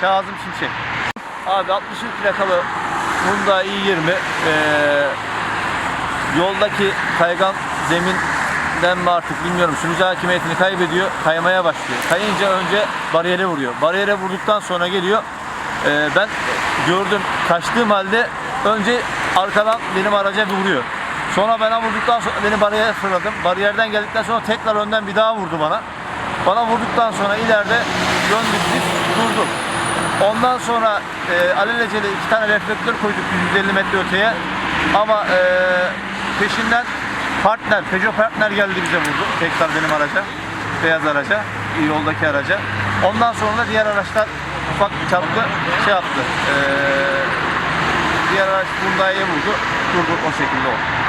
Kazım Şimşek. Abi 63 plakalı Hyundai i20 ee, yoldaki kaygan zeminden mi artık bilmiyorum sürücü hakimiyetini kaybediyor kaymaya başlıyor. Kayınca önce bariyere vuruyor. Bariyere vurduktan sonra geliyor. Ee, ben gördüm kaçtığım halde önce arkadan benim araca vuruyor. Sonra bana vurduktan sonra beni bariyere fırladım. Bariyerden geldikten sonra tekrar önden bir daha vurdu bana. Bana vurduktan sonra ileride döndük biz durduk. Ondan sonra e, alelacele iki tane reflektör koyduk 150 metre öteye. Ama e, peşinden partner, Peugeot partner geldi bize vurdu. Tekrar benim araca, beyaz araca, yoldaki araca. Ondan sonra da diğer araçlar ufak çaplı şey yaptı. E, diğer araç Hyundai'ye vurdu. Durdu o şekilde oldu.